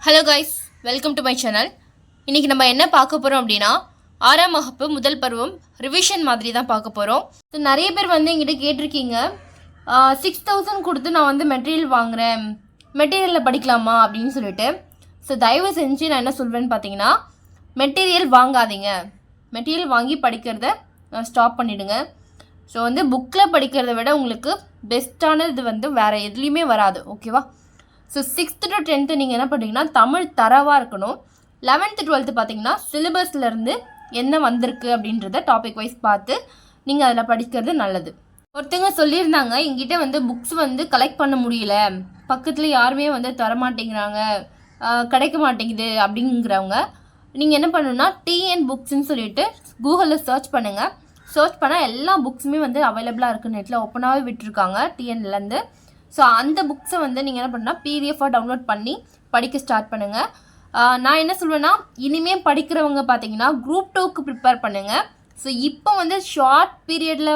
Hello guys welcome to my channel இன்றைக்கி நம்ம என்ன பார்க்க போகிறோம் அப்படின்னா ஆறாம் வகுப்பு முதல் பருவம் ரிவிஷன் மாதிரி தான் பார்க்க போகிறோம் ஸோ நிறைய பேர் வந்து எங்கிட்ட கேட்டிருக்கீங்க சிக்ஸ் தௌசண்ட் கொடுத்து நான் வந்து மெட்டீரியல் வாங்குகிறேன் மெட்டீரியலில் படிக்கலாமா? அப்படின்னு சொல்லிட்டு. ஸோ தயவு செஞ்சு நான் என்ன சொல்வேன்னு பார்த்தீங்கன்னா மெட்டீரியல் வாங்காதீங்க. மெட்டீரியல் வாங்கி படிக்கிறத ஸ்டாப் பண்ணிவிடுங்க ஸோ வந்து புக்கில் படிக்கிறத விட உங்களுக்கு பெஸ்ட்டானது வந்து வேறு எதுலேயுமே வராது. ஓகேவா ஸோ சிக்ஸ்த்து டு டென்த்து நீங்கள் என்ன பண்ணுறீங்கன்னா தமிழ் தரவாக இருக்கணும். லெவன்த்து டுவெல்த்து பார்த்தீங்கன்னா சிலபஸ்லேருந்து என்ன வந்திருக்கு அப்படின்றத டாபிக் வைஸ் பார்த்து நீங்கள் அதில் படிக்கிறது நல்லது. ஒருத்தங்க சொல்லியிருந்தாங்க எங்கிட்ட வந்து புக்ஸ் வந்து கலெக்ட் பண்ண முடியல. பக்கத்தில் யாருமே வந்து தர மாட்டேங்கிறாங்க கிடைக்க மாட்டேங்குது அப்படிங்கிறவங்க நீங்கள் என்ன பண்ணணும்னா டிஎன் புக்ஸ்ன்னு சொல்லிட்டு கூகுளில் சர்ச் பண்ணுங்கள் சர்ச் பண்ணால் எல்லா புக்ஸுமே வந்து அவைலபிளாக இருக்குது நெட்டில் ஓப்பனாகவே விட்டுருக்காங்க டிஎன்லேருந்து ஸோ அந்த புக்ஸை வந்து நீங்கள் என்ன பண்ணால் பிடிஎஃபாக டவுன்லோட் பண்ணி படிக்க ஸ்டார்ட் பண்ணுங்கள் நான் என்ன சொல்வேன்னா இனிமேல் படிக்கிறவங்க பார்த்தீங்கன்னா குரூப் டூக்கு ப்ரிப்பேர் பண்ணுங்கள் ஸோ இப்போ வந்து ஷார்ட் பீரியடில்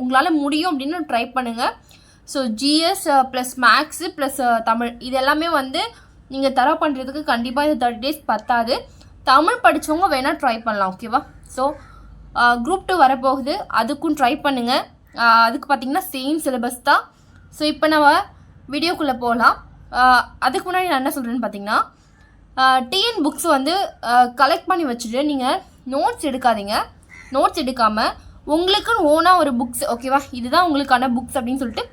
உங்களால் முடியும் அப்படின்னு ட்ரை பண்ணுங்கள் so GS plus maths plus Tamil இது எல்லாமே வந்து நீங்கள் தர பண்ணுறதுக்கு கண்டிப்பாக இந்த தேர்ட்டி டேஸ் பத்தாது. தமிழ் படித்தவங்க வேணால் ட்ரை பண்ணலாம் ஓகேவா ஸோ குரூப் டூ வரப்போகுது. அதுக்கும் ட்ரை பண்ணுங்கள் அதுக்கு பார்த்தீங்கன்னா சேம் சிலபஸ் தான். ஸோ இப்போ நம்ம வீடியோக்குள்ளே போகலாம் அதுக்கு முன்னாடி நான் என்ன சொல்கிறேன்னு பார்த்தீங்கன்னா டிஎன் புக்ஸ் வந்து கலெக்ட் பண்ணி வச்சுட்டு நீங்கள் நோட்ஸ் எடுக்காதீங்க. நோட்ஸ் எடுக்காமல் உங்களுக்குன்னு ஓனாக ஒரு புக்ஸ் ஓகேவா இதுதான் உங்களுக்கான புக்ஸ் அப்படின்னு சொல்லிட்டு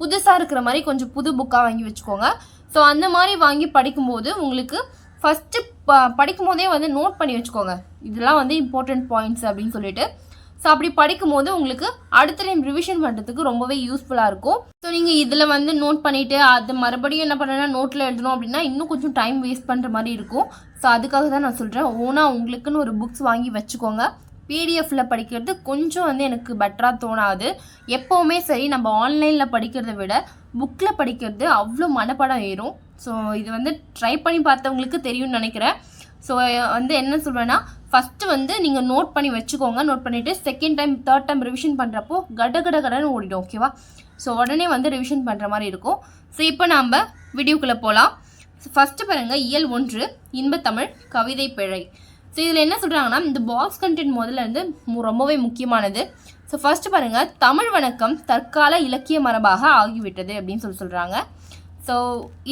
புதுசாக இருக்கிற மாதிரி கொஞ்சம் புது புக்காக வாங்கி வச்சுக்கோங்க. ஸோ அந்த மாதிரி வாங்கி படிக்கும்போது உங்களுக்கு ஃபஸ்ட்டு ப படிக்கும் போதே வந்து நோட் பண்ணி வச்சுக்கோங்க. இதெல்லாம் வந்து இம்பார்ட்டண்ட் பாயிண்ட்ஸ் அப்படின்னு சொல்லிட்டு. ஸோ அப்படி படிக்கும்போது உங்களுக்கு அடுத்த டைம் ரிவிஷன் பண்ணுறதுக்கு ரொம்பவே யூஸ்ஃபுல்லாக இருக்கும். ஸோ நீங்கள் இதில் வந்து நோட் பண்ணிவிட்டு அது மறுபடியும் என்ன பண்ணுறேன்னா நோட்டில் எழுதணும் அப்படின்னா இன்னும் கொஞ்சம் டைம் வேஸ்ட் பண்ணுற மாதிரி இருக்கும். ஸோ அதுக்காக தான் நான் சொல்கிறேன் ஓனாக உங்களுக்குன்னு ஒரு புக்ஸ் வாங்கி வச்சுக்கோங்க. பிடிஎஃப்பில் படிக்கிறது கொஞ்சம் வந்து எனக்கு பெட்டராக தோணாது. எப்போவுமே சரி நம்ம ஆன்லைனில் படிக்கிறத விட புக்கில் படிக்கிறது அவ்வளோ மனப்படம் ஏறும். ஸோ இது வந்து ட்ரை பண்ணி பார்த்தவங்களுக்கு தெரியும்னு நினைக்கிறேன். ஸோ வந்து என்ன சொல்கிறேன்னா ஃபஸ்ட்டு வந்து நீங்கள் நோட் பண்ணி வச்சுக்கோங்க. நோட் பண்ணிவிட்டு second time third time revision பண்ணுறப்போ கட கட கடன்னு ஓடிடும் ஓகேவா ஸோ உடனே வந்து ரிவிஷன் பண்ணுற மாதிரி இருக்கும். ஸோ இப்போ நாம் வீடியோக்குள்ளே போகலாம் ஃபஸ்ட்டு பாருங்கள் இயல் ஒன்று இன்பத்தமிழ் கவிதை பிழை. ஸோ இதில் என்ன சொல்கிறாங்கன்னா இந்த பாக்ஸ் கண்டென்ட் முதல்ல இருந்து ரொம்பவே முக்கியமானது. ஸோ ஃபஸ்ட்டு பாருங்கள் தமிழ் வணக்கம் தற்கால இலக்கிய மரபாக ஆகிவிட்டது அப்படின்னு சொல்லி சொல்கிறாங்க ஸோ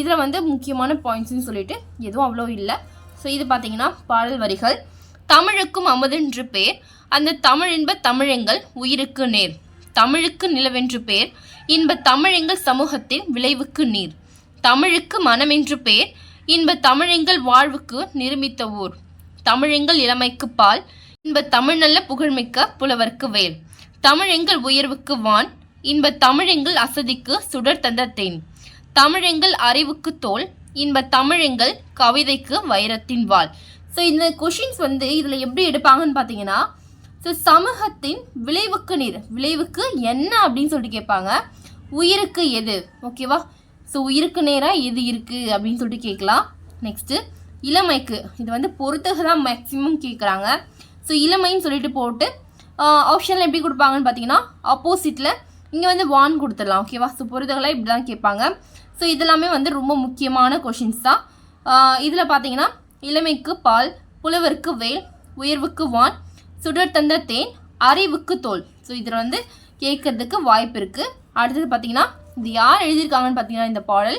இதில் வந்து முக்கியமான பாயிண்ட்ஸ்னு சொல்லிட்டு எதுவும் அவ்வளோ இல்லை. ஸோ இது பார்த்தீங்கன்னா பாடல் வரிகள். தமிழுக்கும் அமுதென்று பேர். அந்த தமிழ் இன்ப தமிழெங்கள் உயிருக்கு நேர். தமிழுக்கு நிலவென்று பேர். இன்ப தமிழெங்கள் சமூகத்தின் விளைவுக்கு நீர். தமிழுக்கு மனமென்று பேர். இன்ப தமிழெங்கள் வாழ்வுக்கு நிருமித்த ஊர். தமிழெங்கள் இளமைக்கு பால். இன்ப தமிழ் நல்ல புகழ்மிக்க புலவர்க்கு வேல். தமிழெங்கள் உயர்வுக்கு வான். இன்ப தமிழெங்கள் அசதிக்கு சுடர் தந்த தேன். தமிழெங்கள் அறிவுக்கு தோல். இன்ப தமிழெங்கள் கவிதைக்கு வைரத்தின் வாள். ஸோ இந்த கொஷின்ஸ் வந்து இதில் எப்படி எடுப்பாங்கன்னு பார்த்தீங்கன்னா ஸோ சமூகத்தின் விளைவுக்கு நீர் விளைவுக்கு என்ன அப்படின்னு சொல்லிட்டு கேட்பாங்க. உயிருக்கு எது? ஓகேவா ஸோ உயிருக்கு நேராக எது இருக்குது அப்படின்னு சொல்லிட்டு கேட்கலாம். நெக்ஸ்ட்டு இளமைக்கு இது வந்து பொறுத்துக தான் மேக்ஸிமம் கேட்குறாங்க. ஸோ இளமைன்னு சொல்லிட்டு போட்டு ஆப்ஷனில் எப்படி கொடுப்பாங்கன்னு பார்த்தீங்கன்னா ஆப்போசிட்டில் இங்கே வந்து வான் கொடுத்துடலாம். ஓகேவா ஸோ பொறுத்தகளாக இப்படி தான் கேட்பாங்க. ஸோ இதெல்லாமே வந்து ரொம்ப முக்கியமான கொஷின்ஸ் தான். இதில் பார்த்தீங்கன்னா இளமைக்கு பால் புலவருக்கு வேல் உயர்வுக்கு வான் சுடர் தந்த தேன் அறிவுக்கு தோல். ஸோ இதில் வந்து கேட்கறதுக்கு வாய்ப்பு இருக்குது அடுத்தது பார்த்தீங்கன்னா இது யார் எழுதியிருக்காங்கன்னு பார்த்தீங்கன்னா இந்த பாடல்.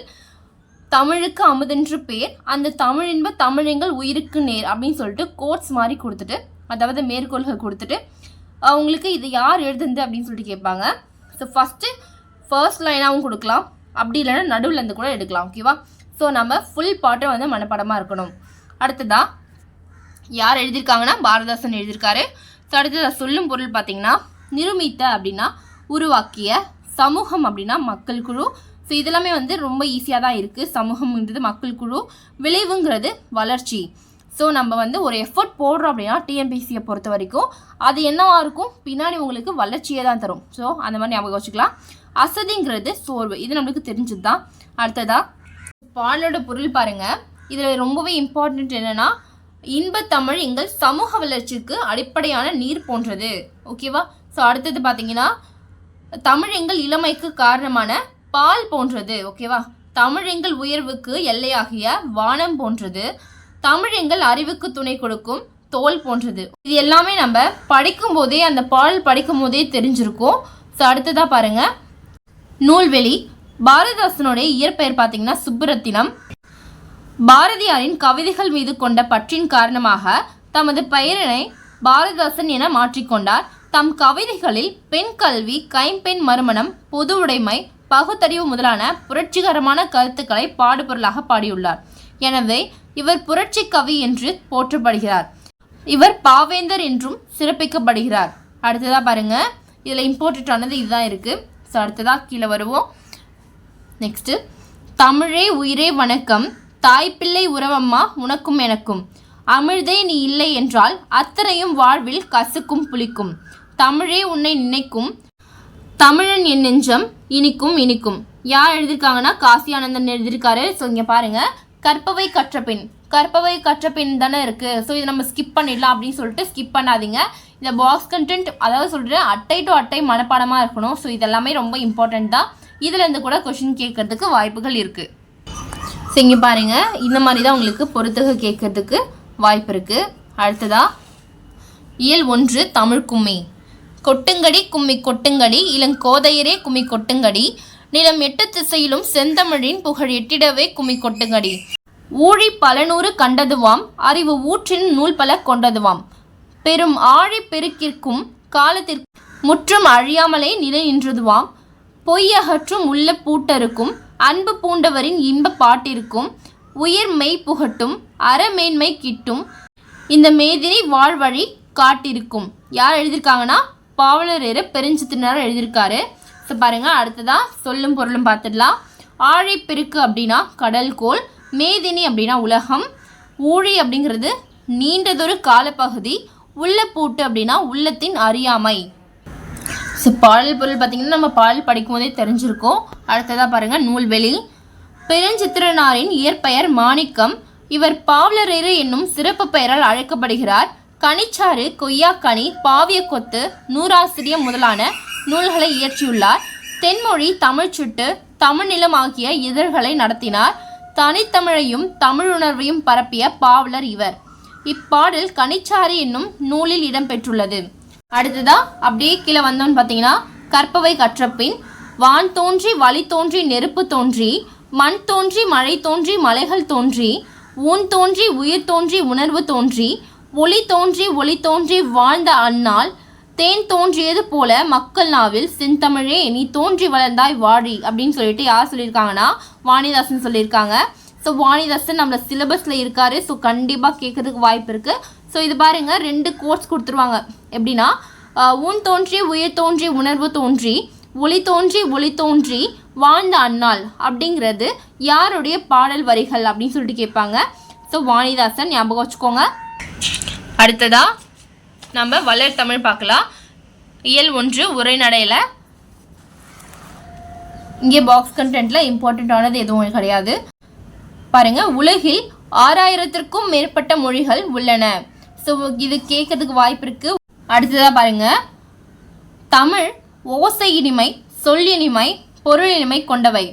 தமிழுக்கு அமுதென்று பேர் அந்த தமிழ் இன்ப தமிழெங்கள் உயிருக்கு நேர் அப்படின்னு சொல்லிட்டு கோட்ஸ் மாதிரி கொடுத்துட்டு அதாவது மேற்கோள்கள் கொடுத்துட்டு அவங்களுக்கு இது யார் எழுதுனது அப்படின்னு சொல்லிட்டு கேட்பாங்க. ஸோ ஃபஸ்ட்டு ஃபர்ஸ்ட் லைனாகவும் கொடுக்கலாம். அப்படி இல்லைன்னா நடுவில் இருந்து கூட எடுக்கலாம் ஓகேவா ஸோ நம்ம ஃபுல் பாட்டை வந்து மனப்படமாக இருக்கணும். அடுத்ததா யார் எழுதியிருக்காங்கன்னா பாரதாசன் எழுதியிருக்காரு. ஸோ அடுத்தது சொல்லும் பொருள் பார்த்தீங்கன்னா நிருமித்த அப்படின்னா உருவாக்கிய சமூகம் அப்படின்னா மக்கள் குழு. ஸோ இதெல்லாமே வந்து ரொம்ப ஈஸியாக தான் இருக்குது சமூகம்ன்றது மக்கள் குழு விளைவுங்கிறது வளர்ச்சி. ஸோ நம்ம வந்து ஒரு எஃபர்ட் போடுறோம் அப்படின்னா டிஎன்பிசியை பொறுத்த வரைக்கும் அது என்னவாக இருக்கும்? பின்னாடி உங்களுக்கு வளர்ச்சியை தான் தரும். ஸோ அந்த மாதிரி ஞாபகம் வச்சுக்கலாம். அசதிங்கிறது சோர்வு. இது நம்மளுக்கு தெரிஞ்சது தான் அடுத்ததா பாடலோட பொருள் பாருங்க. இதில் ரொம்பவே இம்பார்ட்டன்ட் என்னன்னா இன்பத்தமிழ் எங்கள் சமூக வளர்ச்சிக்கு அடிப்படையான நீர் போன்றது. ஓகேவா ஸோ அடுத்தது பார்த்தீங்கன்னா தமிழ் எங்கள் இளமைக்கு காரணமான பால் போன்றது. ஓகேவா தமிழ் எங்கள் உயர்வுக்கு எல்லையாகிய வானம் போன்றது. தமிழ் எங்கள் அறிவுக்கு துணை கொடுக்கும் தோல் போன்றது. இது எல்லாமே நம்ம படிக்கும் போதே அந்த பால் படிக்கும் போதே தெரிஞ்சிருக்கும். ஸோ அடுத்ததாக பாருங்கள் நூல்வெளி பாரதிதாசனுடைய இயற்பெயர் பார்த்தீங்கன்னா சுப்புரத்தினம். பாரதியாரின் கவிதைகள் மீது கொண்ட பற்றின் காரணமாக தமது பெயரினை பாரதிதாசன் என மாற்றிக்கொண்டார் தம் கவிதைகளில் பெண் கல்வி கைம்பெண் மறுமணம் பொது உடைமை பகுத்தறிவு முதலான புரட்சிகரமான கருத்துக்களை பாடுபொருளாக பாடியுள்ளார். எனவே இவர் புரட்சி கவி என்று போற்றப்படுகிறார். இவர் பாவேந்தர் என்றும் சிறப்பிக்கப்படுகிறார். அடுத்ததாக பாருங்க. இதில் இம்பார்ட்டண்ட்டானது இதுதான் இருக்குது ஸோ அடுத்ததாக கீழே வருவோம். நெக்ஸ்ட்டு தமிழே உயிரே வணக்கம். தாய்ப்பிள்ளை உறவம்மா உனக்கும் எனக்கும். அமிழ்தே நீ இல்லை என்றால் அத்தனையும் வாழ்வில் கசுக்கும் புளிக்கும். தமிழே உன்னை நினைக்கும். தமிழன் என் நெஞ்சம் இனிக்கும் இனிக்கும். யார் எழுதியிருக்காங்கன்னா காசி ஆனந்தன் எழுதியிருக்காரு. ஸோ இங்கே பாருங்கள் கற்பவை கற்ற பெண் கற்பவை கற்ற பெண் தானே இருக்குது ஸோ இதை நம்ம ஸ்கிப் பண்ணிடலாம் அப்படின்னு சொல்லிட்டு ஸ்கிப் பண்ணாதீங்க. இந்த பாக்ஸ் கண்டென்ட் அதாவது சொல்கிறேன் அட்டை டு அட்டை மனப்பாடமாக இருக்கணும். ஸோ இதெல்லாமே ரொம்ப இம்பார்ட்டண்ட் தான். இதுலேருந்து கூட கொஷின் கேட்கறதுக்கு வாய்ப்புகள் இருக்குது ஸோ இங்கே இந்த மாதிரி தான் உங்களுக்கு பொறுத்துக கேட்கறதுக்கு வாய்ப்பு இருக்குது அடுத்ததாக இயல் ஒன்று தமிழ் கும்மி. கொட்டுங்கடி கும்மி கொட்டுங்கடி. இளங்கோதையரே கும்மி கொட்டுங்கடி. நிலம் எட்டு திசையிலும் செந்தமிழின் புகழ் எட்டிடவே கும்மி கொட்டுங்கடி. ஊழி பலநூறு கண்டதுவாம் அறிவு ஊற்றின் நூல் பல கொண்டதுவாம். பெரும் ஆழி பெருக்கிற்கும் காலத்திற்கு முற்றும் அழியாமலே நிலை நின்றதுவாம். பொய் அகற்றும் உள்ள பூட்டருக்கும் அன்பு பூண்டவரின் இன்ப பாட்டிற்கும் உயிர் மெய் புகட்டும் அறமேன்மை கிட்டும் இந்த மேதினி வாழ்வழி காட்டிருக்கும். யார் எழுதியிருக்காங்கன்னா பாவலரேறு பெருஞ்சித்தினார் எழுதியிருக்காரு ஸோ பாருங்கள் அடுத்ததாக சொல்லும் பொருளும் பார்த்துடலாம். ஆழிப்பெருக்கு அப்படின்னா கடல்கோள் மேதினி அப்படின்னா உலகம் ஊழி அப்படிங்கிறது நீண்டதொரு காலப்பகுதி உள்ள பூட்டு அப்படின்னா உள்ளத்தின் அறியாமை. ஸோ பாடல் பொருள் பார்த்திங்கன்னா நம்ம பாடல் படிக்கும் போதே தெரிஞ்சிருக்கோம். அடுத்ததாக பாருங்கள் நூல்வெளி. பெருஞ்சித்திரனாரின் இயற்பெயர் மாணிக்கம். இவர் பாவலரேறு என்னும் சிறப்பு பெயரால் அழைக்கப்படுகிறார். கனிச்சாறு கொய்யாக்கனி பாவிய கொத்து நூறாசிரியம் முதலான நூல்களை இயற்றியுள்ளார். தென்மொழி தமிழ்ச்சுட்டு தமிழ்நிலம் ஆகிய இதழ்களை நடத்தினார். தனித்தமிழையும் தமிழுணர்வையும் பரப்பிய பாவலர் இவர். இப்பாடல் கனிச்சாறு என்னும் நூலில் இடம்பெற்றுள்ளது. அடுத்ததா அப்படியே கீழே வந்தோம்னு பார்த்தீங்கன்னா கற்பவை கற்றப்பின் வான் தோன்றி வழி தோன்றி நெருப்பு தோன்றி மண் தோன்றி மழை தோன்றி மலைகள் தோன்றி ஊன் தோன்றி உயிர் தோன்றி உணர்வு தோன்றி ஒளி தோன்றி ஒளி தோன்றி வாழ்ந்த அந்நாள் தேன் தோன்றியது போல மக்கள் நாவில் செந்தமிழே நீ தோன்றி வளர்ந்தாய் வாழி அப்படின்னு சொல்லிட்டு யார் சொல்லியிருக்காங்கன்னா வாணிதாசன் சொல்லியிருக்காங்க. ஸோ வாணிதாசன் நம்மள சிலபஸில் இருக்காரு. ஸோ கண்டிப்பாக கேட்கறதுக்கு வாய்ப்பு இருக்குது ஸோ இது பாருங்க ரெண்டு கோர்ஸ் கொடுத்துருவாங்க. எப்படின்னா உன் ஊன் தோன்றி உயிர் தோன்றி உணர்வு தோன்றி ஒளி தோன்றி ஒளி தோன்றி வாழ்ந்த அன்னாள் அப்படிங்கிறது யாருடைய பாடல் வரிகள் அப்படின்னு சொல்லிட்டு கேட்பாங்க. ஸோ வாணிதாசன் ஞாபகம் வச்சுக்கோங்க. அடுத்ததா நம்ம வளர் தமிழ் பார்க்கலாம். இயல் ஒன்று உரைநடையில் இங்கே பாக்ஸ் கண்டென்ட்டில் இம்பார்ட்டண்ட்டானது எதுவும் கிடையாது. பாருங்க உலகில் ஆறாயிரத்திற்கும் மேற்பட்ட மொழிகள் உள்ளன. ஸோ இது கேட்கறதுக்கு வாய்ப்பு இருக்குது அடுத்ததாக பாருங்கள் தமிழ் ஓசை இனிமை சொல் இனிமை பொருள் இனிமை கொண்டவை.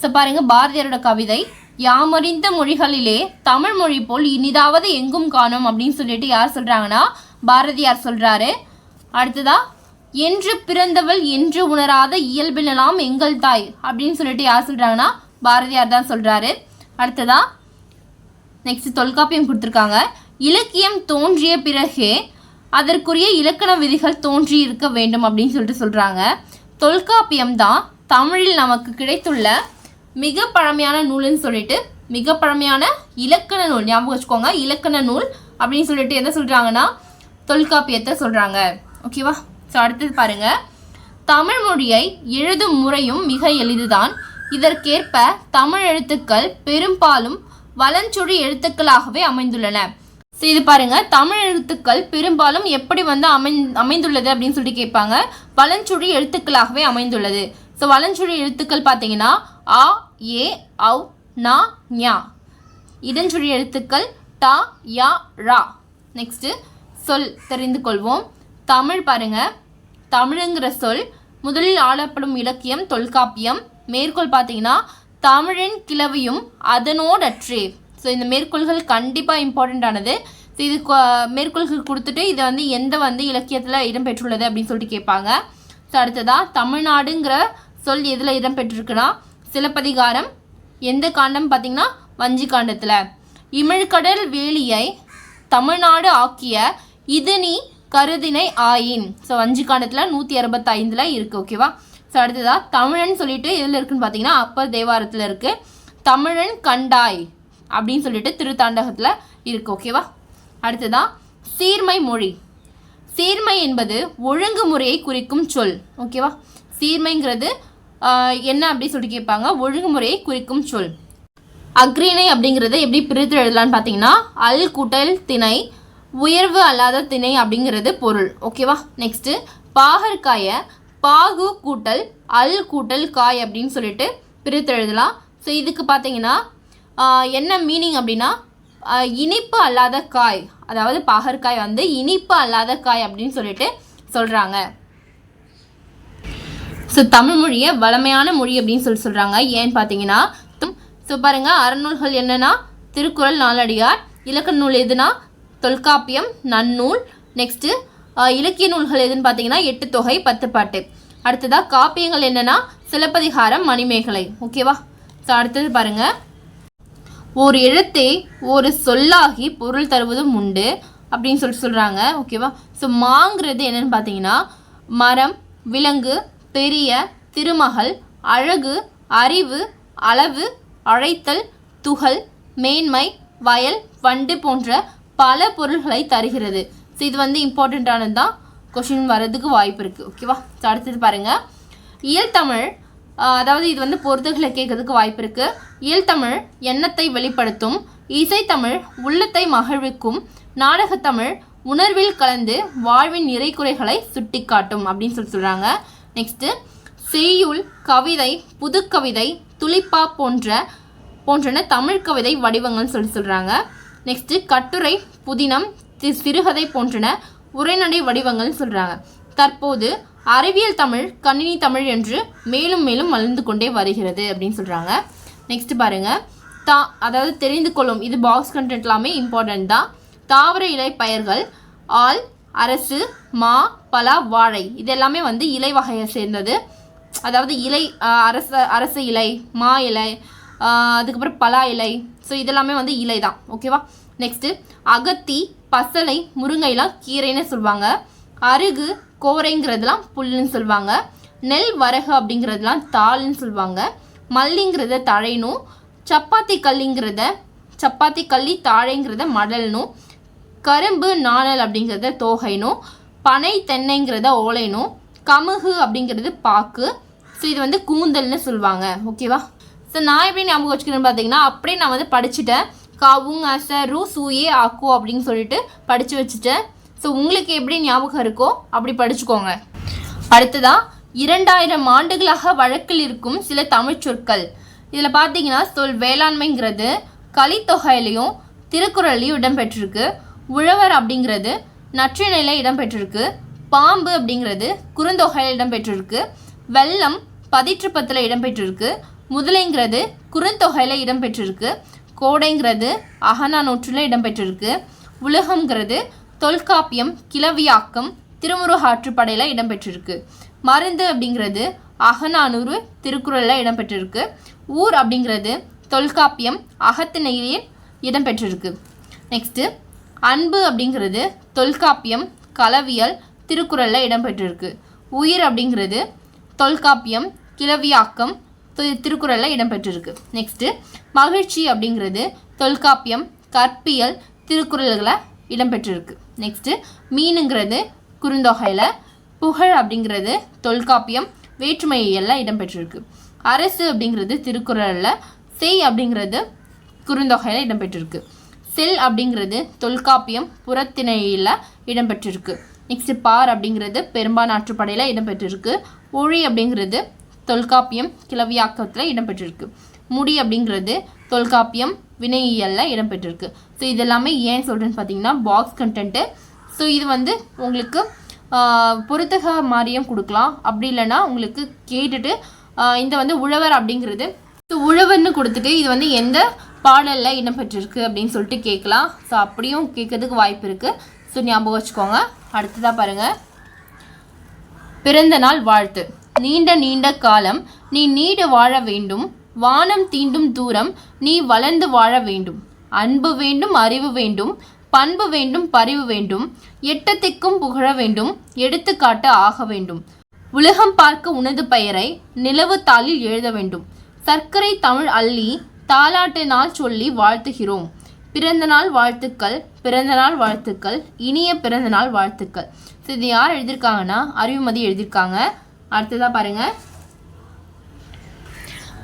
ஸோ பாருங்கள் பாரதியாரோட கவிதை யாமறிந்த மொழிகளிலே தமிழ் மொழி போல் இனிதாவது எங்கும் காணும் அப்படின்னு சொல்லிட்டு யார் சொல்கிறாங்கன்னா பாரதியார் சொல்கிறாரு அடுத்ததா என்று பிறந்தவள் என்று உணராத இயல்பினலாம் எங்கள் தாய் அப்படின்னு சொல்லிட்டு யார் சொல்கிறாங்கன்னா பாரதியார் தான் சொல்கிறாரு அடுத்ததா நெக்ஸ்ட் தொல்காப்பியம் கொடுத்துருக்காங்க. இலக்கியம் தோன்றிய பிறகே அதற்குரிய இலக்கண விதிகள் தோன்றி இருக்க வேண்டும் அப்படின்னு சொல்லிட்டு சொல்கிறாங்க தொல்காப்பியம் தான் தமிழில் நமக்கு கிடைத்துள்ள மிக பழமையான நூல்னு சொல்லிட்டு மிக பழமையான இலக்கண நூல். ஞாபகம் வச்சுக்கோங்க இலக்கண நூல் அப்படின்னு சொல்லிட்டு என்ன சொல்கிறாங்கன்னா தொல்காப்பியத்தை சொல்கிறாங்க ஓகேவா ஸோ அடுத்தது பாருங்கள் தமிழ் மொழியை எழுதும் முறையும் மிக எளிதுதான். இதற்கேற்ப தமிழ் எழுத்துக்கள் பெரும்பாலும் வலஞ்சுழி எழுத்துக்களாகவே அமைந்துள்ளன. ஸோ இது பாருங்க. தமிழ் எழுத்துக்கள் பெரும்பாலும் எப்படி வந்து அமை அமைந்துள்ளது அப்படின்னு சொல்லிட்டு கேட்பாங்க. வலஞ்சுழி எழுத்துக்களாகவே அமைந்துள்ளது. ஸோ வலஞ்சுழி எழுத்துக்கள் பார்த்தீங்கன்னா ஆ ஏ ஔ நா ஞா. இடஞ்சுழி எழுத்துக்கள் டா யா ரா. நெக்ஸ்ட்டு சொல் தெரிந்து கொள்வோம். தமிழ் பாருங்க. தமிழுங்கிற சொல் முதலில் ஆளப்படும் இலக்கியம் தொல்காப்பியம். மேற்கோள் பார்த்தீங்கன்னா தமிழின் கிளவியும் அதனோடற்றே. ஸோ இந்த மேற்கோள்கள் கண்டிப்பாக இம்பார்ட்டண்ட்டானது ஆனது. ஸோ இது மேற்கோள்கள் கொடுத்துட்டு இதை வந்து எந்த வந்து இலக்கியத்தில் இடம்பெற்றுள்ளது அப்படின்னு சொல்லிட்டு கேட்பாங்க. ஸோ அடுத்ததாக தமிழ்நாடுங்கிற சொல் எதில் இடம்பெற்றிருக்குன்னா சிலப்பதிகாரம் எந்த காண்டம் பார்த்தீங்கன்னா வஞ்சி காண்டத்தில் இமிழ்கடல் வேலியை தமிழ்நாடு ஆக்கிய இது நீ கருதினை ஆயின். ஸோ வஞ்சி நூற்றி அறுபத்தைந்தில் இருக்குது ஓகேவா ஸோ அடுத்ததாக தமிழன் சொல்லிட்டு எதில் இருக்குன்னு பார்த்தீங்கன்னா அப்பர் தேவாரத்தில் இருக்குது தமிழன் கண்டாய் அப்படின்னு சொல்லிட்டு திருத்தாண்டகத்தில் இருக்குது ஓகேவா அடுத்ததாக சீர்மை மொழி. சீர்மை என்பது ஒழுங்குமுறையை குறிக்கும் சொல் ஓகேவா சீர்மைங்கிறது என்ன அப்படி சொல்லி கேட்பாங்க? ஒழுங்குமுறையை குறிக்கும் சொல். அக்ரிணை அப்படிங்கிறத எப்படி பிரித்து எழுதலாம்னு பார்த்தீங்கன்னா அல் குட்டல் திணை உயர்வு அல்லாத திணை அப்படிங்கிறது பொருள். ஓகேவா நெக்ஸ்ட்டு பாகற்காயை பாகு கூட்டல் அல் கூட்டல் காய் அப்படின்னு சொல்லிட்டு பிரித்து எழுதலாம். ஸோ இதுக்கு பார்த்தீங்கன்னா என்ன மீனிங் அப்படின்னா இனிப்பு அல்லாத காய். அதாவது பாகற்காய் வந்து இனிப்பு அல்லாத காய் அப்படின்னு சொல்லிட்டு சொல்கிறாங்க ஸோ தமிழ் மொழியை வளமையான மொழி அப்படின்னு சொல்லி சொல்கிறாங்க ஏன்னு பார்த்தீங்கன்னா ஸோ பாருங்கள் அறநூல்கள் என்னன்னா திருக்குறள் நாளடியார் இலக்கண நூல் எதுனா தொல்காப்பியம் நன்னூல் நெக்ஸ்ட்டு இலக்கிய நூல்கள் எதுன்னு பார்த்தீங்கன்னா எட்டு தொகை பத்து பாட்டு. அடுத்ததாக காப்பியங்கள் என்னென்னா சிலப்பதிகாரம் மணிமேகலை. ஓகேவா ஸோ அடுத்தது பாருங்கள் ஒரு எழுத்தே ஒரு சொல்லாகி பொருள் தருவதும் உண்டு அப்படின்னு சொல்லி சொல்கிறாங்க ஓகேவா ஸோ மாங்கிறது என்னன்னு பார்த்தீங்கன்னா மரம் விலங்கு பெரிய திருமகள் அழகு அறிவு அளவு அழைத்தல் துகள் மேன்மை வயல் வண்டு போன்ற பல பொருள்களை தருகிறது. ஸோ இது வந்து இம்பார்ட்டண்ட்டானது தான் கொஷின் வர்றதுக்கு வாய்ப்பு இருக்குது ஓகேவா ஸோ அடுத்தது பாருங்கள் இயல் தமிழ் அதாவது இது வந்து பொருத்துகளை கேட்கறதுக்கு வாய்ப்பு இருக்குது இயல் தமிழ் எண்ணத்தை வெளிப்படுத்தும் இசைத்தமிழ் உள்ளத்தை மகிழ்விக்கும் நாடகத்தமிழ் உணர்வில் கலந்து வாழ்வின் நிறைக்குறைகளை சுட்டி சுட்டிக்காட்டும் அப்படின்னு சொல்லி சொல்கிறாங்க நெக்ஸ்ட்டு செய்யுள் கவிதை புதுக்கவிதை துளிப்பா போன்ற போன்றன தமிழ் கவிதை வடிவங்கள்னு சொல்லி சொல்கிறாங்க நெக்ஸ்ட்டு கட்டுரை புதினம் தி- சிறுகதை போன்றன உரைநடை வடிவங்கள்னு சொல்கிறாங்க தற்போது அறிவியல் தமிழ் கணினி தமிழ் என்று மேலும் மேலும் வளர்ந்து கொண்டே வருகிறது அப்படின்னு சொல்கிறாங்க நெக்ஸ்ட் பாருங்க. தா அதாவது தெரிந்து கொள்ளும் இது பாக்ஸ் கண்டென்ட் எல்லாமே இம்பார்ட்டன்ட் தான். தாவர இலை பயிர்கள் ஆல் அரசு மா பலா வாழை இது எல்லாமே வந்து இலை வகையை சேர்ந்தது. அதாவது இலை அரச அரச இலை மா இலை அதுக்கப்புறம் பலா இலை. ஸோ இதெல்லாமே வந்து இலை தான் ஓகேவா நெக்ஸ்ட்டு அகத்தி பசலை முருங்கைலாம் கீரைன்னு சொல்லுவாங்க அருகு கோரைங்கிறதுலாம் புல்லுன்னு சொல்லுவாங்க நெல் வரகு அப்படிங்கிறதுலாம் தாள்னு சொல்லுவாங்க மல்லிங்கிறத தழைனும் சப்பாத்தி கல்லிங்கிறத சப்பாத்தி கல்லி தாழைங்கிறத மடல்னும் கரும்பு நாணல் அப்படிங்கிறத தோகைனும் பனை தென்னைங்கிறத ஓலைனும் கமுகு அப்படிங்கிறது பாக்கு. ஸோ இது வந்து கூந்தல்னு சொல்லுவாங்க ஓகேவா ஸோ நான் எப்படி ஞாபகம் வச்சுக்கிறேன்னு பார்த்தீங்கன்னா அப்படியே நான் வந்து படிச்சுட்டேன். காவுங் அச ரூ சூயே ஆக்கோ அப்படின்னு சொல்லிட்டு படித்து வச்சுட்டேன். ஸோ உங்களுக்கு எப்படி ஞாபகம் இருக்கோ அப்படி படிச்சுக்கோங்க. அடுத்ததாக இரண்டாயிரம் ஆண்டுகளாக வழக்கில் இருக்கும் சில தமிழ் சொற்கள். இதில் பார்த்தீங்கன்னா சொல் வேளாண்மைங்கிறது கலித்தொகையிலையும் திருக்குறள்லையும் இடம்பெற்றிருக்கு. உழவர் அப்படிங்கிறது நற்றிணையில் இடம்பெற்றிருக்கு. பாம்பு அப்படிங்கிறது குறுந்தொகையில் இடம்பெற்றிருக்கு. வெள்ளம் பதிற்றுப்பத்தில் இடம்பெற்றிருக்கு. முதலைங்கிறது குறுந்தொகையில் இடம்பெற்றிருக்கு. கோடைங்கிறது அகனா நூற்றில் இடம்பெற்றிருக்கு. உலகம்ங்கிறது தொல்காப்பியம் கிளவியாக்கம் திருமுருகாற்றுப்படையில் இடம்பெற்றிருக்கு. மருந்து அப்படிங்கிறது அகநானூறு திருக்குறளில் இடம்பெற்றிருக்கு. ஊர் அப்படிங்கிறது தொல்காப்பியம் அகத்திணையில் இடம்பெற்றிருக்கு. நெக்ஸ்ட்டு அன்பு அப்படிங்கிறது தொல்காப்பியம் களவியல் திருக்குறளில் இடம்பெற்றிருக்கு. உயிர் அப்படிங்கிறது தொல்காப்பியம் கிளவியாக்கம் திருக்குறளில் இடம்பெற்றிருக்கு. நெக்ஸ்ட்டு மகிழ்ச்சி அப்படிங்கிறது தொல்காப்பியம் கற்பியல் திருக்குறள்களை இடம்பெற்றிருக்கு. நெக்ஸ்ட்டு மீனுங்கிறது குறுந்தொகையில் புகழ் அப்படிங்கிறது தொல்காப்பியம் வேற்றுமையெல்லாம் இடம்பெற்றிருக்கு. அரசு அப்படிங்கிறது திருக்குறளில் செய் அப்படிங்கிறது குறுந்தொகையில் இடம்பெற்றிருக்கு. செல் அப்படிங்கிறது தொல்காப்பியம் புறத்திணையில் இடம்பெற்றிருக்கு. நெக்ஸ்ட்டு பார் அப்படிங்கிறது பெரும்பானாற்றுப்படையில் இடம்பெற்றிருக்கு. ஒழி அப்படிங்கிறது தொல்காப்பியம் கிளவியாக்கத்தில் இடம்பெற்றிருக்கு. முடி அப்படிங்கிறது தொல்காப்பியம் வினையியலில் இடம்பெற்றிருக்கு. ஸோ இதெல்லாமே ஏன் சொல்கிறேன்னு பார்த்தீங்கன்னா பாக்ஸ் கண்டென்ட்டு ஸோ இது வந்து உங்களுக்கு பொருத்தக மாதிரியும் கொடுக்கலாம். அப்படி இல்லைன்னா உங்களுக்கு கேட்டுட்டு இந்த வந்து உழவர் அப்படிங்கிறது ஸோ உழவர்னு கொடுத்துட்டு இது வந்து எந்த பாடலில் இடம்பெற்றிருக்கு அப்படின்னு சொல்லிட்டு கேட்கலாம். ஸோ அப்படியும் கேட்கறதுக்கு வாய்ப்பு இருக்குது ஸோ ஞாபகம் வச்சுக்கோங்க. அடுத்ததாக பாருங்கள் பிறந்த நாள் வாழ்த்து. நீண்ட நீண்ட காலம் நீ நீடு வாழ வேண்டும். வானம் தீண்டும் தூரம் நீ வளர்ந்து வாழ வேண்டும். அன்பு வேண்டும் அறிவு வேண்டும் பண்பு வேண்டும் பரிவு வேண்டும். எட்டத்திற்கும் புகழ வேண்டும் எடுத்துக்காட்டு ஆக வேண்டும். உலகம் பார்க்க உனது பெயரை நிலவு தாளில் எழுத வேண்டும். சர்க்கரை தமிழ் அள்ளி தாலாட்டு நாள் சொல்லி வாழ்த்துகிறோம். பிறந்தநாள் வாழ்த்துக்கள் பிறந்தநாள் வாழ்த்துக்கள் இனிய பிறந்தநாள் வாழ்த்துக்கள். ஸோ இது யார் எழுதியிருக்காங்கன்னா அறிவுமதி எழுதியிருக்காங்க. அடுத்ததாக பாருங்கள்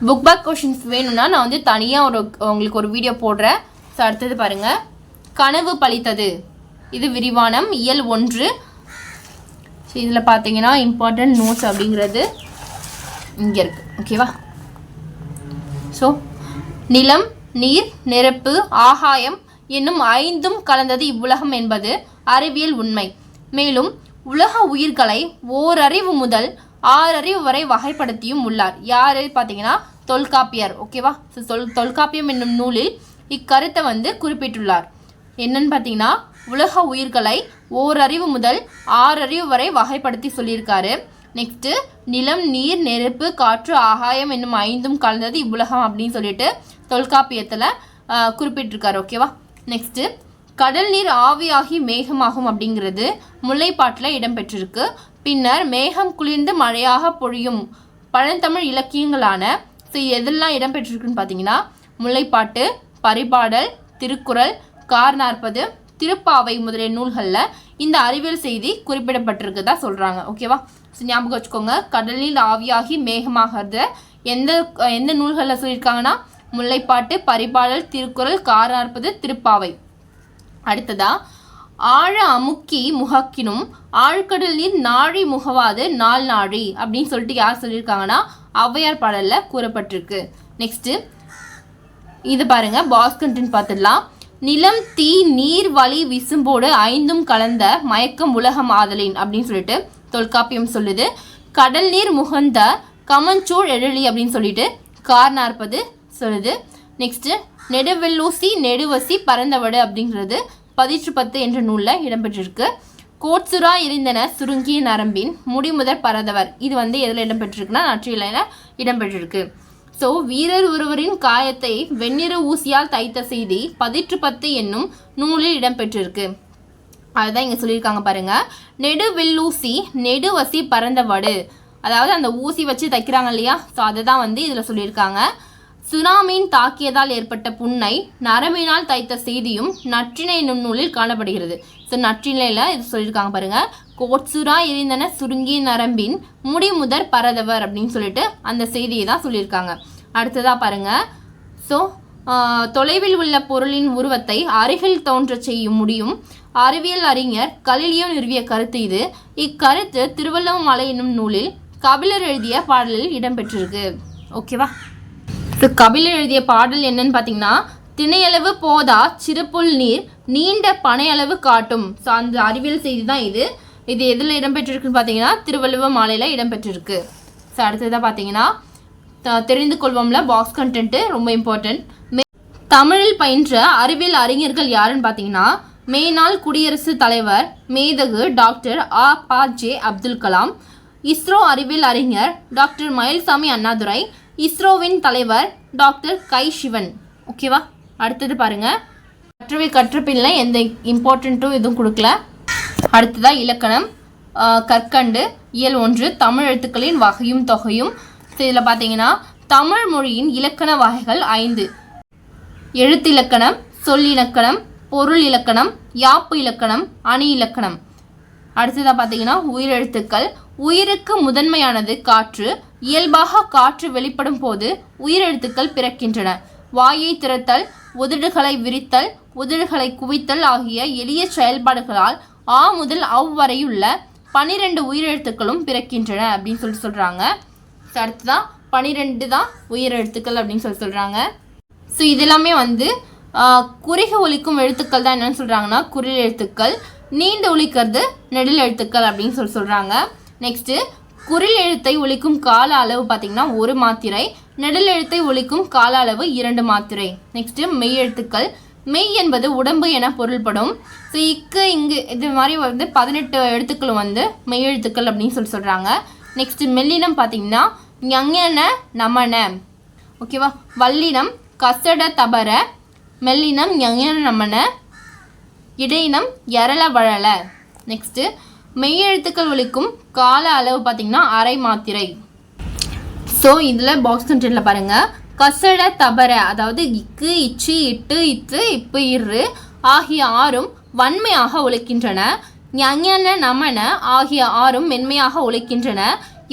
புக் பேக் கொஷின்ஸ் வேணும்னா நான் வந்து தனியாக ஒரு உங்களுக்கு ஒரு வீடியோ போடுறேன். ஸோ அடுத்தது பாருங்கள் கனவு பழித்தது. இது விரிவானம் இயல் ஒன்று. ஸோ இதில் பார்த்தீங்கன்னா இம்பார்ட்டன்ட் நோட்ஸ் அப்படிங்கிறது இங்கே இருக்குது ஓகேவா ஸோ நிலம் நீர் நெருப்பு ஆகாயம் என்னும் ஐந்தும் கலந்தது இவ்வுலகம் என்பது அறிவியல் உண்மை. மேலும் உலக உயிர்களை ஓரறிவு முதல் ஆறறிவு வரை வகைப்படுத்தியும் உள்ளார். யார் பார்த்தீங்கன்னா தொல்காப்பியர். ஓகேவா தொல் தொல்காப்பியம் என்னும் நூலில் இக்கருத்தை வந்து குறிப்பிட்டுள்ளார். என்னன்னு பார்த்தீங்கன்னா உலக உயிர்களை ஓரறிவு முதல் ஆறறிவு வரை வகைப்படுத்தி சொல்லியிருக்காரு. நெக்ஸ்ட்டு நிலம் நீர் நெருப்பு காற்று ஆகாயம் என்னும் ஐந்தும் கலந்தது இவ்வுலகம் அப்படின்னு சொல்லிட்டு தொல்காப்பியத்தில் குறிப்பிட்டிருக்காரு. ஓகேவா நெக்ஸ்ட்டு கடல் நீர் ஆவியாகி மேகமாகும் அப்படிங்கிறது முல்லைப்பாட்டில் இடம்பெற்றிருக்கு. பின்னர் மேகம் குளிர்ந்து மழையாக பொழியும். பழந்தமிழ் இலக்கியங்களான ஸோ எதெல்லாம் இடம்பெற்றிருக்குன்னு பார்த்தீங்கன்னா முல்லைப்பாட்டு பரிபாடல் திருக்குறள் கார் நாற்பது திருப்பாவை முதலிய நூல்களில் இந்த அறிவியல் செய்தி குறிப்பிடப்பட்டிருக்குதா சொல்கிறாங்க ஓகேவா ஸோ ஞாபகம் வச்சுக்கோங்க. கடலில் ஆவியாகி மேகமாகிறது எந்த எந்த நூல்களில் சொல்லியிருக்காங்கன்னா முல்லைப்பாட்டு பரிபாடல் திருக்குறள் கார் நாற்பது திருப்பாவை. அடுத்ததா ஆழ அமுக்கி முகக்கினும் ஆழ்கடல் நீர் நாழி முகவாது நாள் நாழி அப்படின்னு சொல்லிட்டு யார் சொல்லியிருக்காங்கன்னா ஔவையார் பாடலில் கூறப்பட்டிருக்கு. நெக்ஸ்ட்டு இது பாருங்க பாஸ் பார்த்துடலாம் நிலம் தீ நீர் வழி விசும்போடு ஐந்தும் கலந்த மயக்கம் உலகம் ஆதலின் அப்படின்னு சொல்லிட்டு தொல்காப்பியம் சொல்லுது. கடல் நீர் முகந்த கமஞ்சூழ் எழலி அப்படின்னு சொல்லிட்டு கார் நாற்பது சொல்லுது நெக்ஸ்ட்டு நெடுவெல்லூசி நெடுவசி பரந்தவடு அப்படிங்கிறது பதிற்று பத்து என்ற நூலில் இடம்பெற்றிருக்கு. கோட்சுரா இருந்தன சுருங்கிய நரம்பின் முடிமுதற் பரதவர் இது வந்து எதில் இடம்பெற்றிருக்குன்னா நற்றிலையில் இடம்பெற்றிருக்கு. ஸோ வீரர் ஒருவரின் காயத்தை வெண்ணிற ஊசியால் தைத்த செய்தி பதிற்று பத்து என்னும் நூலில் இடம்பெற்றிருக்கு. அதுதான் இங்கே சொல்லியிருக்காங்க பாருங்க. நெடுவில்லூசி நெடுவசி பறந்த வடு அதாவது அந்த ஊசி வச்சு தைக்கிறாங்க இல்லையா? ஸோ அதை தான் வந்து இதில் சொல்லியிருக்காங்க. சுனாமியின் தாக்கியதால் ஏற்பட்ட புண்ணை நரம்பினால் தைத்த செய்தியும் நற்றினை என்னும் நூலில் காணப்படுகிறது. ஸோ நற்றினையில் இது சொல்லியிருக்காங்க பாருங்க. கோட்சுரா எரிந்தன சுருங்கிய நரம்பின் முடிமுதற் பரதவர் அப்படின்னு சொல்லிட்டு அந்த செய்தியை தான் சொல்லியிருக்காங்க. அடுத்ததாக பாருங்க. ஸோ தொலைவில் உள்ள பொருளின் உருவத்தை அருகில் தோன்றச் செய்யும் முடியும். அறிவியல் அறிஞர் கலிலியோ நிறுவிய கருத்து இது. இக்கருத்து திருவள்ளுவமலை என்னும் நூலில் கபிலர் எழுதிய பாடலில் இடம்பெற்றிருக்கு. ஓகேவா கபிலர் எழுதிய பாடல் என்னன்னு பார்த்தீங்கன்னா திணையளவு போதா சிறுப்புல் நீர் நீண்ட பனையளவு காட்டும். ஸோ அந்த அறிவியல் செய்தி தான் இது. இது எதில் இடம்பெற்றிருக்குன்னு பார்த்தீங்கன்னா திருவள்ளுவ மாலையில் இடம்பெற்றிருக்கு. ஸோ அடுத்ததாக பார்த்தீங்கன்னா த- தெரிந்து கொள்வோம்ல பாக்ஸ் கண்டென்ட்டு ரொம்ப இம்பார்ட்டன்ட் தமிழில் பயின்ற அறிவியல் அறிஞர்கள் யாருன்னு பார்த்தீங்கன்னா மேனாள் குடியரசுத் தலைவர் மேதகு டாக்டர் ஆ பா ஜே அப்துல் கலாம் இஸ்ரோ அறிவியல் அறிஞர் டாக்டர் மயில்சாமி அண்ணாதுரை இஸ்ரோவின் தலைவர் டாக்டர் கை சிவன். ஓகேவா அடுத்தது பாருங்கள் கற்றவை கற்றப்பில்ல எந்த இம்பார்ட்டண்ட்டும் எதுவும் கொடுக்கல. அடுத்ததாக இலக்கணம். கற்கண்டு இயல் ஒன்று தமிழ் எழுத்துக்களின் வகையும் தொகையும். இதில் பார்த்தீங்கன்னா தமிழ் மொழியின் இலக்கண வகைகள் ஐந்து. எழுத்திலக்கணம் சொல்லிலக்கணம் பொருள் இலக்கணம் யாப்பு இலக்கணம் அணி இலக்கணம். அடுத்ததாக பார்த்தீங்கன்னா உயிரெழுத்துக்கள். உயிருக்கு முதன்மையானது காற்று இயல்பாக காற்று வெளிப்படும் போது உயிரெழுத்துக்கள் பிறக்கின்றன. வாயை திறத்தல் உதடுகளை விரித்தல் உதடுகளை குவித்தல் ஆகிய எளிய செயல்பாடுகளால் ஆ முதல் அவ் வரையுள்ள பனிரெண்டு உயிரெழுத்துக்களும் பிறக்கின்றன அப்படின்னு சொல்லி சொல்கிறாங்க அடுத்ததான் பனிரெண்டு தான் உயிரெழுத்துக்கள் அப்படின்னு சொல்லி சொல்கிறாங்க ஸோ இதெல்லாமே வந்து ஆஹ், குறுக ஒலிக்கும் எழுத்துக்கள் தான் என்னென்னு சொல்கிறாங்கன்னா குரில் எழுத்துக்கள் நீண்டு ஒலிக்கிறது நெடில் எழுத்துக்கள் அப்படின்னு சொல்லி சொல்கிறாங்க நெக்ஸ்ட்டு குறில் எழுத்தை ஒழிக்கும் கால அளவு பார்த்தீங்கன்னா ஒரு மாத்திரை நெடில் எழுத்தை ஒழிக்கும் கால அளவு இரண்டு மாத்திரை. நெக்ஸ்ட்டு மெய் எழுத்துக்கள். மெய் என்பது உடம்பு என பொருள்படும். ஸோ இக்கு இங்கு இது மாதிரி வந்து பதினெட்டு எழுத்துக்கள் வந்து மெய் எழுத்துக்கள் அப்படின்னு சொல்லி சொல்கிறாங்க நெக்ஸ்ட் மெல்லினம் பார்த்தீங்கன்னா ஞங்கன நமன. ஓகேவா வல்லினம் கசட தபர. மெல்லினம் ஞங்கன நமன. இடையினம் எரள வழல. நெக்ஸ்ட்டு மெய்யெழுத்துக்கள் ஒழிக்கும் கால அளவு பார்த்தீங்கன்னா அரை மாத்திரை. ஸோ இதில் பாக்ஸ் கண்டென்ட்டில் பாருங்கள் கசட தபர அதாவது இக்கு இச்சு இட்டு இத்து இப்பு இரு ஆகிய ஆறும் வன்மையாக உழைக்கின்றன ஞஞன நமன ஆகிய ஆறும் மென்மையாக உழைக்கின்றன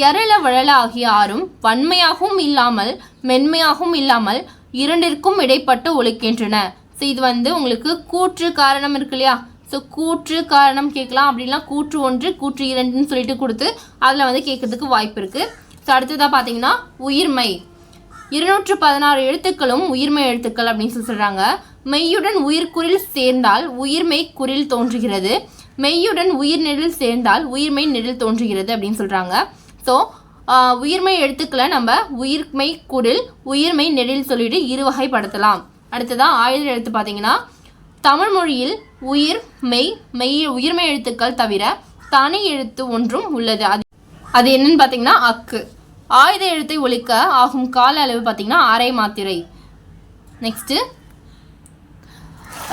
எரள வழல ஆகிய ஆறும் வன்மையாகவும் இல்லாமல் மென்மையாகவும் இல்லாமல் இரண்டிற்கும் இடைப்பட்டு உழைக்கின்றன ஸோ இது வந்து உங்களுக்கு கூற்று காரணம் இருக்கு இல்லையா? ஸோ கூற்று காரணம் கேட்கலாம் அப்படின்னா கூற்று ஒன்று கூற்று இரண்டுன்னு சொல்லிட்டு கொடுத்து அதில் வந்து கேட்கறதுக்கு வாய்ப்பு இருக்குது ஸோ அடுத்ததாக பார்த்தீங்கன்னா உயிர்மை. இருநூற்று பதினாறு எழுத்துக்களும் உயிர்மை எழுத்துக்கள் அப்படின்னு சொல்லி சொல்கிறாங்க மெய்யுடன் உயிர்குறில் சேர்ந்தால் உயிர்மை குறில் தோன்றுகிறது. மெய்யுடன் உயிர் நெழில் சேர்ந்தால் உயிர்மை நெழில் தோன்றுகிறது அப்படின்னு சொல்கிறாங்க ஸோ உயிர்மை எழுத்துக்களை நம்ம உயிர்மை குரில் உயிர்மை நெழில் சொல்லிட்டு இரு வகைப்படுத்தலாம் அடுத்ததாக ஆயுத எழுத்து பார்த்தீங்கன்னா தமிழ் மொழியில் உயிர் மெய் மெய் உயிர்மெய் எழுத்துக்கள் தவிர தனி எழுத்து ஒன்றும் உள்ளது. அது அது என்னன்னு பார்த்தீங்கன்னா அக்கு. ஆயுத எழுத்தை ஒழிக்க ஆகும் கால அளவு பார்த்தீங்கன்னா அரை மாத்திரை. நெக்ஸ்ட்டு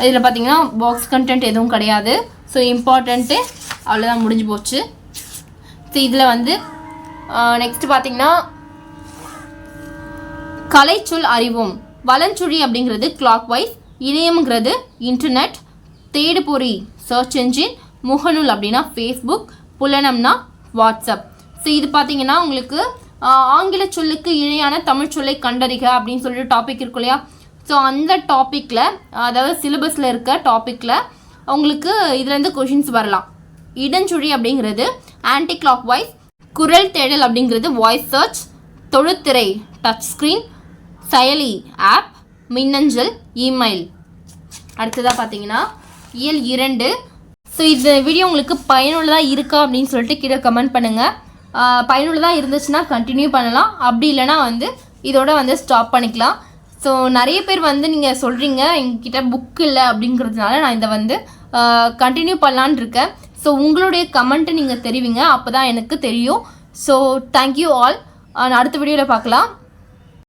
இதில் பார்த்தீங்கன்னா பாக்ஸ் கண்டென்ட் எதுவும் கிடையாது. ஸோ இம்பார்ட்டண்ட்டு அவ்வளோதான் முடிஞ்சு போச்சு. ஸோ இதில் வந்து நெக்ஸ்ட்டு பார்த்தீங்கன்னா கலைச்சொல் அறிவோம். வலஞ்சுழி அப்படிங்கிறது கிளாக் வைஸ் இணையம்ங்கிறது இன்டர்நெட் தேடுபொறி சர்ச் என்ஜின் முகநூல் அப்படின்னா ஃபேஸ்புக் புலனம்னா வாட்ஸ்அப் ஸோ இது பார்த்தீங்கன்னா உங்களுக்கு ஆங்கில சொல்லுக்கு இணையான தமிழ் சொல்லை கண்டறிக அப்படின்னு சொல்லிட்டு டாபிக் இருக்கும் இல்லையா? ஸோ அந்த டாப்பிக்கில் அதாவது சிலபஸில் இருக்க டாப்பிக்கில் உங்களுக்கு இதுலேருந்து கொஷின்ஸ் வரலாம். இடஞ்சுழி அப்படிங்கிறது ஆன்டி கிளாக் வைஸ் குரல் தேடல் அப்படிங்கிறது வாய்ஸ் சர்ச் தொழுத்திரை டச் ஸ்க்ரீன் செயலி ஆப் மின்னஞ்சல் இமெயில் அடுத்ததாக பார்த்தீங்கன்னா இயல் இரண்டு. ஸோ இந்த வீடியோ உங்களுக்கு பயனுள்ளதாக இருக்கா அப்படின்னு சொல்லிட்டு கீழே கமெண்ட் பண்ணுங்கள் பயனுள்ளதாக இருந்துச்சுன்னா கண்டினியூ பண்ணலாம். அப்படி இல்லைன்னா வந்து இதோட வந்து ஸ்டாப் பண்ணிக்கலாம். ஸோ நிறைய பேர் வந்து நீங்கள் சொல்கிறீங்க எங்ககிட்ட புக் இல்லை அப்படிங்கிறதுனால நான் இதை வந்து கண்டினியூ பண்ணலான்னு இருக்கேன். ஸோ உங்களுடைய கமெண்ட்டு நீங்கள் தெரிவிங்க அப்போ தான் எனக்கு தெரியும். ஸோ தேங்க்யூ ஆல் அடுத்த வீடியோவில் பார்க்கலாம்.